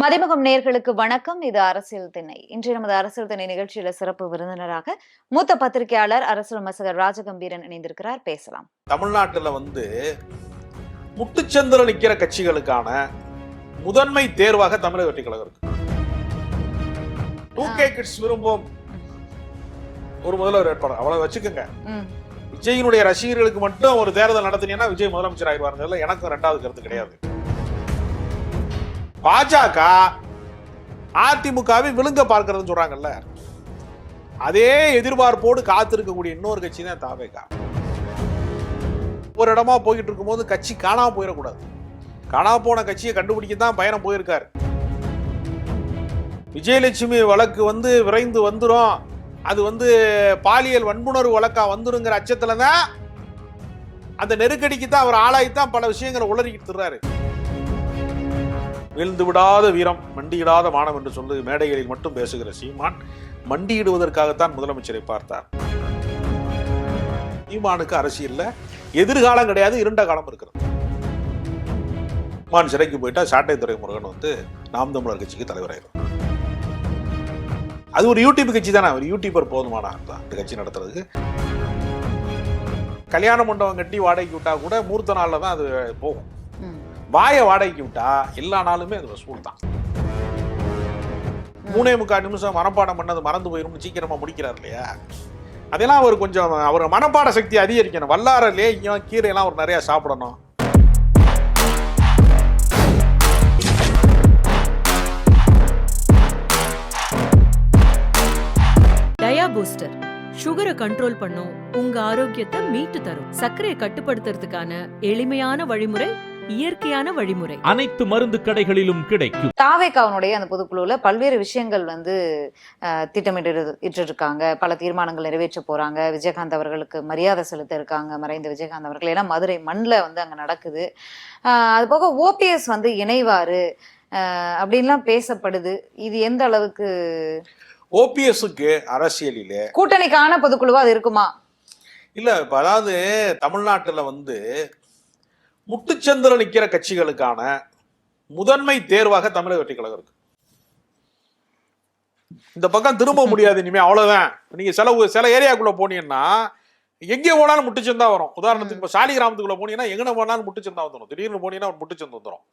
மதிமுகம் நேர்களுக்கு வணக்கம். இது அரசியல் திணை இன்று நமது அரசியல் திணை நிகழ்ச்சியில சிறப்பு விருந்தினராக மூத்த பத்திரிகையாளர் அரசியல் விமர்சகர் ராஜகம்பீரன் இணைந்திருக்கிறார். பேசலாம். தமிழ்நாட்டுல வந்து முட்டுச்சந்திரன் நிக்கிற கட்சிகளுக்கான முதன்மை தேர்வாக தமிழக வெற்றி கழகம் இருக்கு. டூ கே கிட்ஸ் விரும்பும் ஒரு முதல்வர் வேட்பாளர். அவ்வளவு வச்சுக்கோங்க. விஜயினுடைய ரசிகர்களுக்கு மட்டும் ஒரு தேர்தல் நடத்தினீங்கன்னா விஜய் முதலமைச்சர் ஆயிடுவாருங்கிறதுல எனக்கும் ரெண்டாவது கருத்து கிடையாது. பாஜக அதிமுகவை விழுங்க பார்க்கறதுன்னு சொல்றாங்கல்ல. அதே எதிர்பார்ப்போடு காத்திருக்கக்கூடிய இன்னொரு கட்சி தான் தாவேகா. ஒரு இடமா போய்கிட்டு இருக்கும்போது கட்சி காணாம போயிடக்கூடாது. காணாம போன கட்சியை கண்டுபிடிக்க தான் பயணம் போயிருக்காரு. விஜயலட்சுமி வழக்கு வந்து விரைந்து வந்துடும் அது வந்து பாலியல் வன்புணர்வு வழக்கா வந்துருங்கிற அச்சத்துல தான் அந்த நெருக்கடிக்கு தான் அவர் ஆளாய்த்தான் பல விஷயங்களை உளறிக்கிட்டு திர்றாரு வீழ்ந்து விடாத வீரம் மண்டியிடாத வானம் என்று சொல்லி மேடைகளில் மட்டும் பேசுகிற சீமான் மண்டியிடுவதற்காகத்தான் முதலமைச்சரை பார்த்தார். சீமானுக்கு அரசியலில் எதிர்காலம் கிடையாது இருண்ட காலம் இருக்கிறது. சீமான் சிறைக்கு போயிட்டா சாட்டை துறைமுருகன் வந்து நாம் தமிழர் கட்சிக்கு தலைவராயிரும் அது ஒரு யூடியூப் கட்சி தானே ஒரு யூடியூபர் போதுமானா தான் இந்த கட்சி நடத்துறதுக்கு. கல்யாண மண்டபம் கட்டி வாடகைக்கு விட்டா கூட மூர்த்த நாளில் தான் அது போகும். வாயை வாடகைக்கு விட்டா எல்லா நாளுமே அது வசூல் தான். மூணே முக்கால் நிமிஷம் மனப்பாடம் பண்ணது மறந்து போயிடும் சீக்கிரமா முடிக்கிறார் இல்லையா? அதெல்லாம் அவர் கொஞ்சம் அவர் மனப்பாட சக்தி அதிகரிக்கணும். வல்லார லேகியம் கீரையெல்லாம் அவர் நிறைய சாப்பிடணும். டயா பூஸ்டர். சுகரை கண்ட்ரோல் பண்ணும் உங்க ஆரோக்கியத்தை மீட்டு தரும். சர்க்கரையை கட்டுப்படுத்துறதுக்கான எளிமையான வழிமுறை இயற்கையான வழிமுறை. அனைத்து மருந்து கடைகளிலும் கிடைக்கும். தாவேகாவினுடைய அந்த பொதுக்குழுல பல்வேறு விஷயங்கள் வந்து திட்டமிட்டு இருக்காங்க பல தீர்மானங்கள் நிறைவேற்ற போறாங்க. விஜயகாந்த் அவர்களுக்கு மரியாதை செலுத்த இருக்காங்க. மறைந்த விஜயகாந்த் அவர்கள். ஏன்னா மதுரை மண்ணில் வந்து அங்க நடக்குது. அது போக ஓபிஎஸ் வந்து இணைவாரு. அப்படின்லாம் பேசப்படுது. இது எந்த அளவுக்கு? ஓபிஎஸ்க்கு அரசியலிலே கூட்டணிக்கான பொதுக்குழுவா அது இருக்குமா? இல்ல இப்ப அதாவது தமிழ்நாட்டுல வந்து முட்டுச்சந்திரன் நிக்கிற கட்சிகளுக்கான முதன்மை தேர்வாக தமிழக வெற்றி கழகம் இருக்கு. இந்த பக்கம் திரும்ப முடியாது இனிமே அவ்வளவுதான். நீங்க சில சில ஏரியாக்குள்ள போனீங்கன்னா எங்கே போனாலும் முட்டுச்சந்தா வரும். உதாரணத்துக்கு இப்ப சாலி கிராமத்துக்குள்ள போனீங்கன்னா எங்கன போனாலும் முட்டுச்சந்தா வந்துடும் திடீர்னு போனீங்கன்னா முட்டுச்சந்து வந்துடும்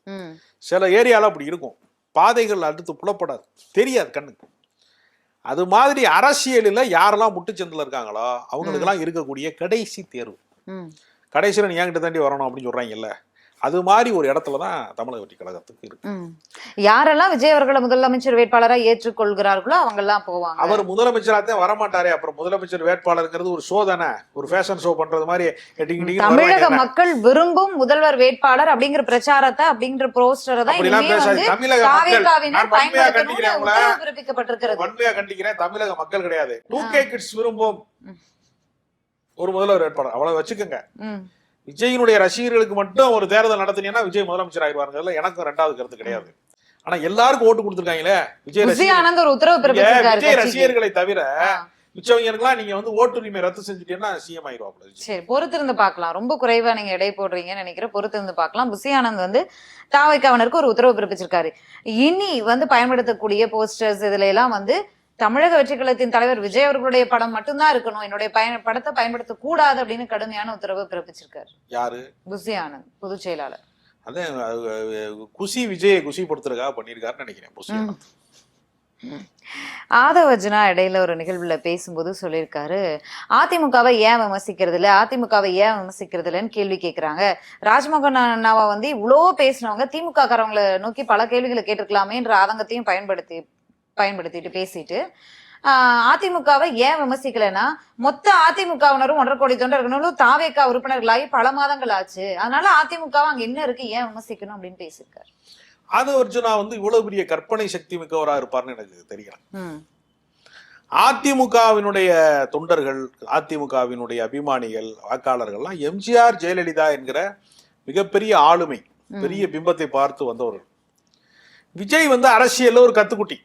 சில ஏரியால அப்படி இருக்கும். பாதைகள் அடுத்து புலப்படாது. தெரியாது கண்ணுக்கு. அது மாதிரி அரசியலில் யாரெல்லாம் முட்டுச்சந்தில் இருக்காங்களோ அவங்களுக்கெல்லாம் இருக்கக்கூடிய கடைசி தேர்வு. கடைசியில் நீ என்கிட்ட தாண்டி வரணும் அப்படின்னு சொல்றாங்கல்ல. அது மாதிரி ஒரு இடத்துல தான் தமிழக வெற்றி கழகத்துக்கு இருக்கு. யாரெல்லாம் விஜய் அவர்களை முதலமைச்சர் வேட்பாளரா ஏற்றுக்கொள்கிறார்களோ அவங்க எல்லாம் போவாங்க. அவர் முதலமைச்சராக தான் வரமாட்டாரே அப்புறம் முதலமைச்சர் வேட்பாளருங்கிறது ஒரு ஷோ தானே. ஒரு ஃபேஷன் ஷோ பண்றது மாதிரி தமிழக. மக்கள் விரும்பும் முதல்வர் வேட்பாளர் அப்படிங்கிற பிரச்சாரத்தை அப்படிங்கிற போஸ்டரை தான் தமிழக கண்டிக்கிறேன் வன்மையா கண்டிக்கிறேன். தமிழக மக்கள் கிடையாது. டூ. கே கிட்ஸ் விரும்பும். ஒரு முதல்வர் வேட்பாளர். அவ்வளவு வச்சுக்கோங்க. விஜயினுடைய ரசிகர்களுக்கு மட்டும் ஒரு தேர்தல் நடத்தினீங்கன்னா விஜய் முதலமைச்சர் ஆயிடுவாருங்கிறதுல எனக்கும் ரெண்டாவது கருத்து கிடையாது. ஆனா எல்லாருக்கும் ஓட்டு கொடுத்துருக்காங்களே விஜய் விஜய். ரசிகர்களை. தவிர மிச்சவங்களுக்குலாம் நீங்க வந்து ஓட்டுரிமை ரத்து செஞ்சுட்டீங்கன்னா சிஎம் ஆயிடுவாப்ல. சரி பொறுத்திருந்து பார்க்கலாம். ரொம்ப குறைவா நீங்க எடை போடுறீங்கன்னு நினைக்கிறேன். பொறுத்திருந்து பார்க்கலாம். புசி ஆனந்த் வந்து தாவைக்காவனருக்கு ஒரு உத்தரவு பிறப்பிச்சிருக்காரு. இனி வந்து பயன்படுத்தக்கூடிய போஸ்டர்ஸ் இதுல எல்லாம் வந்து தமிழக வெற்றிக்கழகத்தின் தலைவர் விஜய் அவர்களுடைய படம் மட்டும்தான் இருக்கணும். என்னுடைய பயன் படத்தை பயன்படுத்த கூடாது அப்படின்னு கடுமையான உத்தரவு பிறப்பிச்சிருக்காரு. யாரு? புசி ஆனந்த் பொதுச் செயலாளர். அதே குஷி விஜயை குஷிப்படுத்துறதுக்காக பண்ணியிருக்காருன்னு நினைக்கிறேன். ஆதவர்ஜனா இடையில ஒரு நிகழ்வுல பேசும்போது சொல்லியிருக்காரு அதிமுகவை ஏன் விமர்சிக்கிறது இல்ல அதிமுகவை ஏன் விமர்சிக்கிறது இல்லைன்னு கேள்வி கேக்குறாங்க. ராஜ்மோகன் அண்ணாவா வந்து இவ்வளோ பேசினவங்க திமுக காரவங்களை நோக்கி பல கேள்விகளை கேட்டிருக்கலாமேன்ற ஆதங்கத்தையும் பயன்படுத்தி பயன்படுத்திட்டு பேசிட்டு அதிமுகவை ஏன் விமர்சிக்கலைன்னா மொத்த அதிமுகவினரும் ஒன்றரை கோடி தொண்டர்களும் தாவேக்கா உறுப்பினர்களாகி பல மாதங்கள் ஆச்சு. அதனால அதிமுக அங்க என்ன இருக்கு ஏன் விமர்சிக்கணும் அப்படின்னு பேசியிருக்காரு. அது அர்ஜுனா வந்து இவ்வளவு பெரிய கற்பனை சக்தி மிக்கவரா இருப்பார்னு எனக்கு தெரியல. அதிமுகவினுடைய தொண்டர்கள் அதிமுகவினுடைய அபிமானிகள் வாக்காளர்கள்லாம் எம்ஜிஆர் ஜெயலலிதா என்கிற மிகப்பெரிய ஆளுமை. பெரிய பிம்பத்தை பார்த்து வந்தவர்கள். விஜய் வந்து அரசியல்ல ஒரு கத்துக்குட்டி.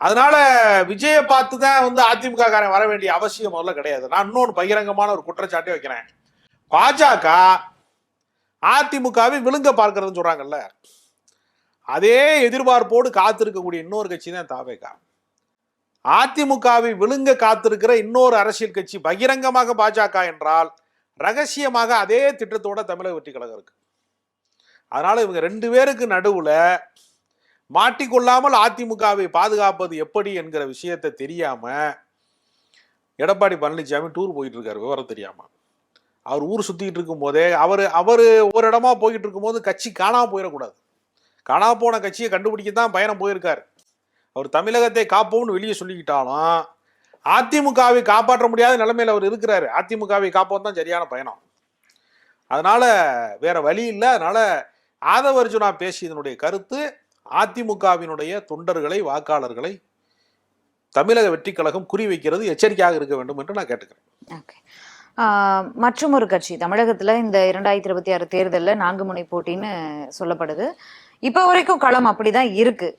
அதனால விஜயை பார்த்து தான் வந்து அதிமுக காரன் வர வேண்டிய அவசியம் முதல்ல கிடையாது. நான் இன்னொன்று பகிரங்கமான ஒரு குற்றச்சாட்டே வைக்கிறேன். பாஜக அதிமுகவை விழுங்க பார்க்கறதுன்னு சொல்றாங்கல்ல. அதே எதிர்பார்ப்போடு காத்திருக்கக்கூடிய இன்னொரு கட்சி தான் தாவேகா. அதிமுகவை விழுங்க காத்திருக்கிற இன்னொரு அரசியல் கட்சி பகிரங்கமாக பாஜக என்றால் ரகசியமாக அதே திட்டத்தோட தமிழக வெற்றி கழகம் இருக்கு. அதனால இவங்க ரெண்டு பேருக்கு நடுவுல மாட்டிக்கொள்ளாமல் அதிமுகவை பாதுகாப்பது எப்படி என்கிற விஷயத்தை தெரியாம எடப்பாடி பழனிசாமி டூர் போயிட்டு இருக்காரு விவரம் தெரியாம. அவர் ஊர் சுத்திட்டு இருக்கும் போதே அவர் அவர் ஒரு இடமா போயிட்டு இருக்கும்போது கட்சி காணாம போயிடக்கூடாது. காணாம போன கட்சியை கண்டுபிடிக்க தான் பயணம் போயிருக்காரு. அவர் தமிழகத்தை காப்போம்னு வெளியே சொல்லிக்கிட்டாலும் அதிமுகவை காப்பாற்ற முடியாத நிலைமையில் அவர் இருக்கிறாரு. அதிமுகவை காப்போம் தான் சரியான பயணம். அதனால வேற வழி இல்லை. அதனால ஆதவர்ஜுனா பேசியதனுடைய கருத்து அதிமுகவினுடைய தொண்டர்களை வாக்காளர்களை தமிழக வெற்றி கழகம் குறிவைக்கிறது எச்சரிக்கையாக இருக்க வேண்டும் என்று நான் கேட்டுக்கிறேன். ஓகே. மற்றும் ஒரு கட்சி. தமிழகத்துல இந்த இரண்டாயிரத்தி இருபத்தி ஆறு தேர்தலில் நான்கு முனை போட்டின்னு சொல்லப்படுது. இப்போ வரைக்கும் களம் அப்படிதான் இருக்கு.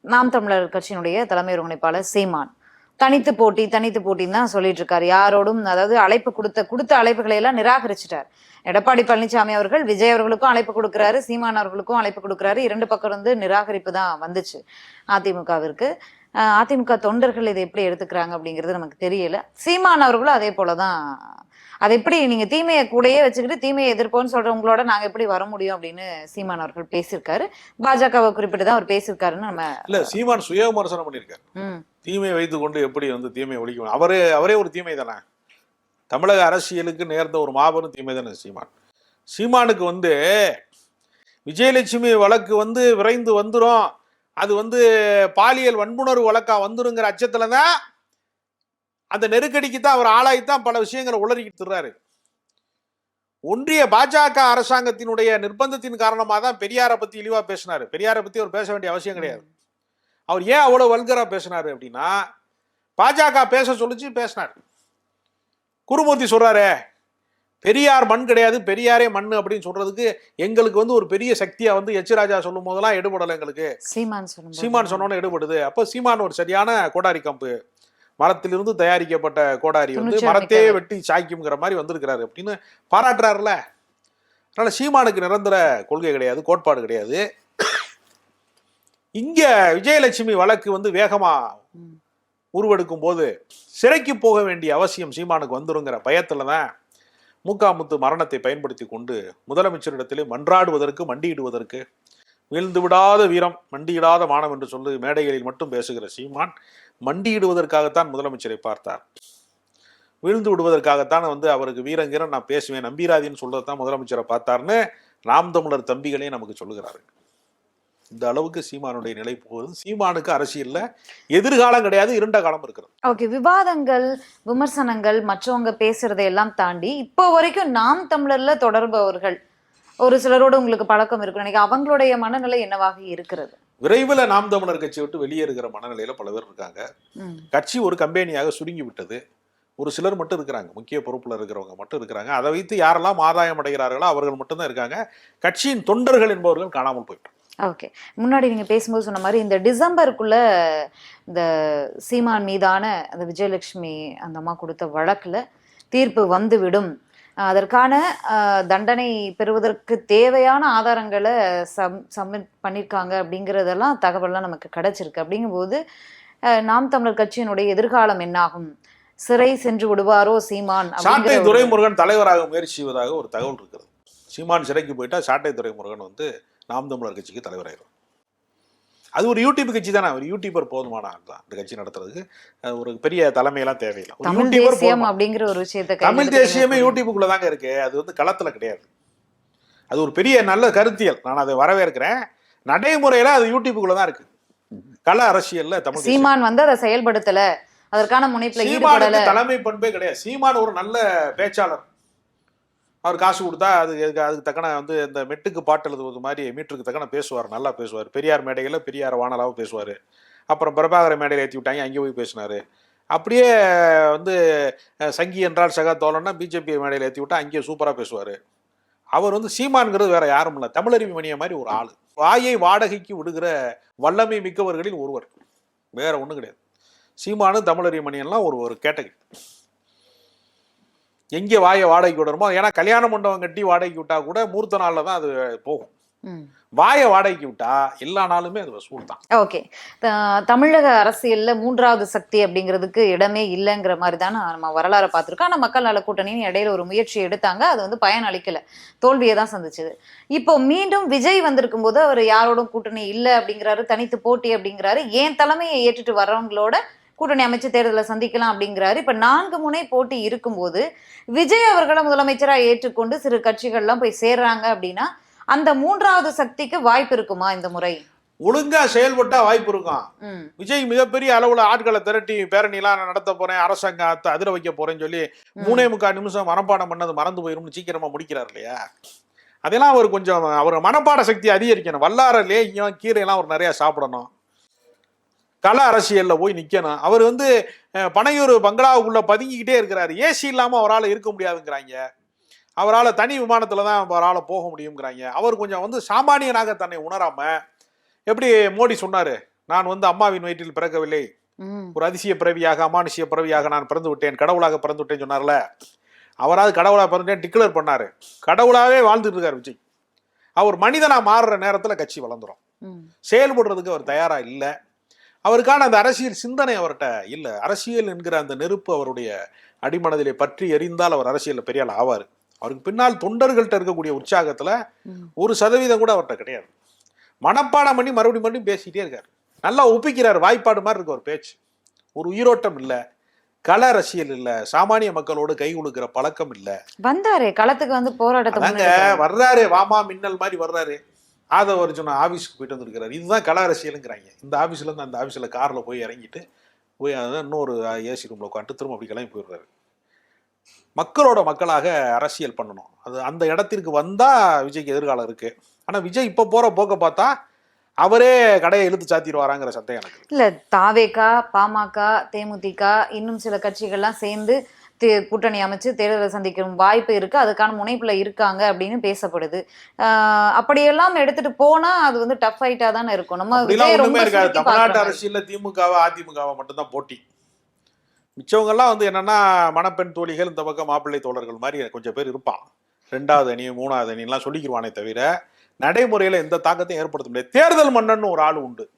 நாம் தமிழர் கட்சியினுடைய தலைமை ஒருங்கிணைப்பாளர் சீமான். தனித்து போட்டி தனித்து போட்டின்னு தான் சொல்லிட்டு இருக்காரு யாரோடும் அதாவது அழைப்பு கொடுத்த கொடுத்த அழைப்புகளை எல்லாம் நிராகரிச்சிட்டார். எடப்பாடி பழனிசாமி அவர்கள் விஜய் அவர்களுக்கும் அழைப்பு கொடுக்கிறாரு சீமான் அவர்களுக்கும் அழைப்பு கொடுக்கிறாரு. இரண்டு பக்கம் இருந்து நிராகரிப்பு தான் வந்துச்சு அதிமுகவிற்கு. அதிமுக தொண்டர்கள் இதை எப்படி எடுத்துக்கிறாங்க அப்படிங்கிறது நமக்கு தெரியல. சீமான் அவர்களும் அதே போலதான். அதை எப்படி நீங்க தீமையை கூடயே வச்சுக்கிட்டு தீமையை எதிர்ப்போம்னு சொல்றவங்களோட நாங்க எப்படி வர முடியும் அப்படின்னு சீமான் அவர்கள் பேசியிருக்காரு. பாஜகவை குறிப்பிட்டு தான் அவர் பேசியிருக்காருன்னு நம்ம இல்ல சீமான் சுய விமர்சனம் பண்ணியிருக்காரு தீமையை வைத்துக்கொண்டு எப்படி வந்து தீமையை ஒழிக்க அவரே அவரே ஒரு தீமை தானே? தமிழக அரசியலுக்கு நேர்ந்த ஒரு மாபெரும் தீமை தானே சீமான். சீமானுக்கு வந்து விஜயலட்சுமி வழக்கு வந்து விரைந்து வந்துடும் அது வந்து பாலியல் வன்புணர்வு வழக்காக வந்துருங்கிற அச்சத்தில் தான் அந்த நெருக்கடிக்கு தான் அவர் ஆளாய்த்தான் பல விஷயங்களை உளறிக்கிட்டுறாரு ஒன்றிய பாஜக அரசாங்கத்தினுடைய நிர்பந்தத்தின் காரணமாக தான் பெரியாரை பற்றி இழிவாக பேசினார். பெரியாரை பற்றி அவர் பேச வேண்டிய அவசியம் கிடையாது. அவர் ஏன் அவ்வளவு வல்கரா பேசினாரு அப்படின்னா பாஜக பேச சொல்லிச்சு பேசினார். குருமூர்த்தி சொல்றாரு பெரியார் மண் கிடையாது பெரியாரே மண் அப்படின்னு சொல்றதுக்கு எங்களுக்கு வந்து ஒரு பெரிய சக்தியா வந்து எச் ராஜா சொல்லும் போதெல்லாம் எடுபடலை எங்களுக்கு. சீமான் சீமான் சொன்னோன்னு எடுபடுது. அப்போ சீமான் ஒரு சரியான கோடாரி கம்பு. மரத்திலிருந்து தயாரிக்கப்பட்ட கோடாரி வந்து மரத்தையே. வெட்டி சாய்க்குங்கிற மாதிரி வந்திருக்கிறாரு அப்படின்னு பாராட்டுறாருல அதனால சீமானுக்கு நிரந்தர கொள்கை கிடையாது கோட்பாடு கிடையாது. இங்க விஜயலட்சுமி வழக்கு வந்து வேகமா. உருவெடுக்கும் போது சிறைக்கு போக வேண்டிய அவசியம் சீமானுக்கு வந்துருங்கிற பயத்துல தான் மூக்காமுத்து மரணத்தை பயன்படுத்தி கொண்டு முதலமைச்சரிடத்திலே மன்றாடுவதற்கு மண்டியிடுவதற்கு வீழ்ந்து விடாத வீரம் மண்டியிடாத மானம் என்று சொல்லி மேடைகளில் மட்டும் பேசுகிற சீமான் மண்டியிடுவதற்காகத்தான் முதலமைச்சரை பார்த்தார் வீழ்ந்து விடுவதற்காகத்தான் வந்து அவருக்கு வீரங்கீரன் நான் பேசுவேன் நம்பிராதின்னு சொல்றதான் முதலமைச்சரை பார்த்தார்னு நாம் தமிழர் தம்பிகளே நமக்கு சொல்லுகிறாரு இந்த அளவுக்கு சீமானுடைய நிலை போகுது. சீமானுக்கு அரசியல்ல எதிர்காலம் கிடையாது இருண்ட காலம் இருக்கிறது. ஓகே விவாதங்கள் விமர்சனங்கள் மற்றவங்க பேசுறதை எல்லாம் தாண்டி இப்போ வரைக்கும் நாம் தமிழர்ல தொடர்பவர்கள். ஒரு சிலரோடு உங்களுக்கு பழக்கம் இருக்கு நினைக்கிறேன் அவங்களுடைய மனநிலை என்னவாக இருக்கிறது? விரைவில் நாம் தமிழர் கட்சி விட்டு வெளியேறுகிற மனநிலையில பல பேர் இருக்காங்க. கட்சி ஒரு கம்பெனியாக சுருங்கி விட்டது ஒரு சிலர் மட்டும் இருக்கிறாங்க. முக்கிய பொறுப்புல இருக்கிறவங்க மட்டும் இருக்கிறாங்க. அதை வைத்து யாரெல்லாம் ஆதாயம் அடைகிறார்களோ அவர்கள் மட்டும்தான் இருக்காங்க. கட்சியின் தொண்டர்கள் என்பவர்கள் காணாமல் போயிட்டாங்க ஓகே முன்னாடி நீங்க பேசும்போது சொன்ன மாதிரி இந்த டிசம்பருக்குள்ள இந்த சீமான் மீதான அந்த விஜயலட்சுமி அந்த அம்மா கொடுத்த வழக்குல தீர்ப்பு வந்துவிடும். அதற்கான தண்டனை பெறுவதற்கு தேவையான ஆதாரங்களை சம் சப்மிட் பண்ணியிருக்காங்க அப்படிங்கிறதெல்லாம் தகவல்லாம் நமக்கு கிடைச்சிருக்கு. அப்படிங்கும்போது நாம் தமிழர் கட்சியினுடைய எதிர்காலம் என்னாகும்? சிறை சென்று விடுவாரோ சீமான் சாட்டை துரைமுருகன் தலைவராக முயற்சி செய்வதாக ஒரு தகவல் இருக்கிறது. சீமான் சிறைக்கு போயிட்டா சாட்டை துரைமுருகன் வந்து நாம் தமிழர் கட்சிக்கு தலைவராயிரும். அது ஒரு யூடியூப் கட்சி தானே ஒரு யூடியூபர் போதுமான ஆள் தான் இந்த கட்சி நடத்துறதுக்கு. ஒரு பெரிய தலைமையெல்லாம் தேவையில்லை. தமிழ் தேசியம். அப்படிங்கிற ஒரு விஷயத்தை தமிழ் தேசியமே எடுத்து யூடியூப்புக்குள்ள தாங்க இருக்கு. அது வந்து களத்துல கிடையாது. அது ஒரு பெரிய நல்ல கருத்தியல். நான் அதை வரவேற்கிறேன். நடைமுறையில அது யூடியூப்புக்குள்ள தான் இருக்கு. கள அரசியல்ல தமிழ். சீமான் வந்து அதை செயல்படுத்தல. அதற்கான முனைப்புல தலைமை பண்பே கிடையாது. சீமான் ஒரு நல்ல பேச்சாளர். அவர் காசு கொடுத்தா அது அதுக்கு அதுக்கு தக்கன வந்து இந்த மெட்டுக்கு பாட்டு எழுதுவது மாதிரி மீட்டருக்கு தக்கன பேசுவார் நல்லா பேசுவார். பெரியார் மேடையில் பெரியார் வானலாவும் பேசுவார். அப்புறம் பிரபாகர மேடையில் ஏற்றி விட்டாங்க அங்கே போய் பேசினார். அப்படியே வந்து சங்கி என்றால் சகா தோழன்னா பிஜேபி மேடையில் ஏற்றி விட்டா அங்கேயே சூப்பராக பேசுவார். அவர் வந்து சீமான்கிறது வேற யாரும் இல்லை. தமிழறிவி மணிய மாதிரி ஒரு ஆள். வாயை வாடகைக்கு விடுகிற வல்லமை மிக்கவர்களில் ஒருவர். வேற ஒன்றும் கிடையாது. சீமானு தமிழறிவி மணியெல்லாம் ஒரு ஒரு கேட்டகரி எங்கே வாயை வாடகைக்கு விடணுமோ ஏன்னா கல்யாண மண்டபம் கட்டி வாடகைக்கு விட்டா கூட மூர்த்த நாளில் தான் அது போகும். வாயை வாடகைக்கு விட்டா எல்லா நாளுமே அது வசூல் தான் ஓகே. தமிழக அரசியல்ல மூன்றாவது சக்தி அப்படிங்கிறதுக்கு இடமே இல்லைங்கிற மாதிரி தான் நம்ம வரலாறை பார்த்திருக்கோம். ஆனா மக்கள் நல கூட்டணின்னு இடையில ஒரு முயற்சி எடுத்தாங்க. அது வந்து பயன் அளிக்கல. தோல்வியை தான் சந்திச்சது. இப்போ மீண்டும் விஜய் வந்திருக்கும் போது அவர் யாரோடும் கூட்டணி இல்லை அப்படிங்கிறாரு தனித்து போட்டி அப்படிங்கிறாரு. ஏன் தலைமையை ஏற்றுட்டு வர்றவங்களோட கூட்டணி அமைச்சு தேர்தலை சந்திக்கலாம் அப்படிங்கிறாரு. இப்ப நான்கு முனை போட்டி இருக்கும்போது விஜய் அவர்களை முதலமைச்சரா ஏற்றுக்கொண்டு சிறு கட்சிகள்லாம் போய் சேர்றாங்க அப்படின்னா அந்த மூன்றாவது சக்திக்கு வாய்ப்பு இருக்குமா இந்த முறை? ஒழுங்கா செயல்பட்டா வாய்ப்பு இருக்கும். விஜய் மிகப்பெரிய அளவுல ஆட்களை திரட்டி பேரணிலாம் நான் நடத்த போறேன் அரசாங்கத்தை அதிர வைக்க போறேன்னு சொல்லி மூணே முக்கால் நிமிஷம் மனப்பாடம் பண்ணது மறந்து போயிரும்னு சீக்கிரமா முடிக்கிறார் இல்லையா? அதெல்லாம் அவர் கொஞ்சம் அவர் மனப்பாட சக்தி அதிகரிக்கணும். வல்லார லேகியம் கீரையெல்லாம் அவர் நிறைய சாப்பிடணும். கள அரசியல்ல போய் நிக்கணும். அவர் வந்து பனையூர் பங்களாவுக்குள்ள பதுங்கிக்கிட்டே இருக்கிறாரு. ஏசி இல்லாம அவரால் இருக்க முடியாதுங்கிறாங்க. அவரால் தனி விமானத்துல தான் அவரால் போக முடியுங்கிறாங்க. அவர் கொஞ்சம் வந்து சாமானியனாக தன்னை உணராம எப்படி மோடி சொன்னாரு? நான் வந்து அம்மாவின் வயிற்றில் பிறக்கவில்லை. ஒரு அதிசய பிறவியாக அமானுஷ்ய பிறவியாக நான் பிறந்து விட்டேன். கடவுளாக பிறந்து விட்டேன் சொன்னார்ல. அவராவது கடவுளாக பிறந்தேன் டிக்ளேர் பண்ணாரு. கடவுளாவே வாழ்ந்துட்டு இருக்காரு விஜய். அவர் மனிதனா மாறுற நேரத்துல கட்சி வளர்ந்துரும். ம். செயல்படுறதுக்கு அவர் தயாரா இல்லை. அவருக்கான அந்த அரசியல் சிந்தனை அவர்கிட்ட இல்லை. அரசியல் என்கிற அந்த நெருப்பு அவருடைய அடிமனதிலே பற்றி எரிந்தால் அவர் அரசியல்ல பெரிய ஆள் ஆவார். அவருக்கு பின்னால் தொண்டர்கள்ட்ட இருக்கக்கூடிய உற்சாகத்துல. ஒரு சதவீதம் கூட அவர்கிட்ட கிடையாது. மனப்பாடம் பண்ணி மறுபடியும் மறுபடியும் பேசிட்டே இருக்காரு. நல்லா ஒப்பிக்கிறார். வாய்ப்பாடு மாதிரி இருக்கு ஒரு பேச்சு. ஒரு உயிரோட்டம் இல்லை. கள அரசியல் இல்லை. சாமானிய மக்களோடு கை உழுக்கிற பழக்கம் இல்லை. வந்தாரே. களத்துக்கு வந்து போராட்டத்தை. வர்றாரு. வாமா மின்னல் மாதிரி வர்றாரு. ஆதவ அர்ஜுனா ஆஃபீஸ்க்கு போயிட்டு வந்திருக்கிறாரு. இதுதான் கலா அரசியலுங்கிறாங்க. இந்த ஆஃபீஸ்லேருந்து அந்த ஆஃபீஸில் காரில் போய் இறங்கிட்டு போய் அதான் இன்னொரு ஏசி ரூமில் உட்காந்து திரும்ப அப்படி கிளம்பி போயிடுறாரு. மக்களோட மக்களாக அரசியல் பண்ணணும். அது அந்த இடத்திற்கு வந்தால் விஜய்க்கு எதிர்காலம் இருக்குது ஆனால் விஜய் இப்போ போகிற போக்க பார்த்தா அவரே கடையை இழுத்து சாத்திடுவாராங்கிற சந்தேகம் எனக்கு இல்லை தாவேக்கா தாவேகா பாமக தேமுதிக இன்னும் சில கட்சிகள்லாம் சேர்ந்து தே- கூட்டணி அமைச்சு தேர்தலை சந்திக்கும் வாய்ப்பு இருக்கு. அதுக்கான முனைப்புல இருக்காங்க அப்படின்னு பேசப்படுது. அப்படியெல்லாம் எடுத்துட்டு போனா அது வந்து டஃப் ஃபைட்டா தானே இருக்கும். நம்ம இருக்காது. தமிழ்நாட்டு. அரசியல்ல திமுகவா அதிமுகவா மட்டும்தான் போட்டி. மிச்சவங்கெல்லாம் வந்து என்னன்னா மணப்பெண் தோழிகள் இந்த பக்கம் மாப்பிள்ளை தோழர்கள் மாதிரி கொஞ்சம் பேர் இருப்பான். ரெண்டாவது அணி மூணாவது அணிலாம் சொல்லிக்கிருவானே தவிர நடைமுறையில எந்த தாக்கத்தையும் ஏற்படுத்த முடியாது. தேர்தல் மன்னன் ஒரு ஆள் உண்டு.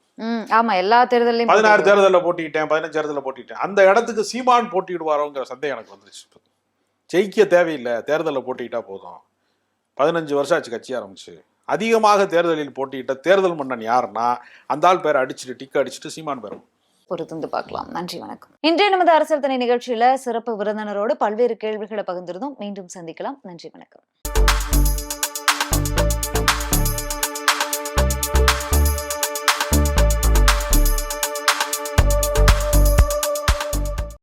ஆமா எல்லா தேர்தலையும் பதினாறு தேர்தலில் போட்டிக்கிட்டேன் பதினஞ்சு தேர்தலில் போட்டிக்கிட்டேன். அந்த இடத்துக்கு சீமான் போட்டியிடுவாரோங்கிற சந்தேகம் எனக்கு வந்துருச்சு ஜெயிக்க தேவையில்லை தேர்தலில் போட்டிக்கிட்டா போதும். பதினஞ்சு வருஷம் ஆச்சு கட்சி ஆரம்பிச்சு. அதிகமாக தேர்தலில் போட்டியிட்ட தேர்தல் மன்னன் யாருன்னா அந்த ஆள் பேரை அடிச்சுட்டு டிக் அடிச்சுட்டு சீமான் பேரும் பொறுத்திருந்து பார்க்கலாம். நன்றி வணக்கம். இன்றைய நமது அரசியல் தனி நிகழ்ச்சியில சிறப்பு விருந்தினரோடு பல்வேறு கேள்விகளை பகிர்ந்திருந்தோம். மீண்டும் சந்திக்கலாம். நன்றி வணக்கம்.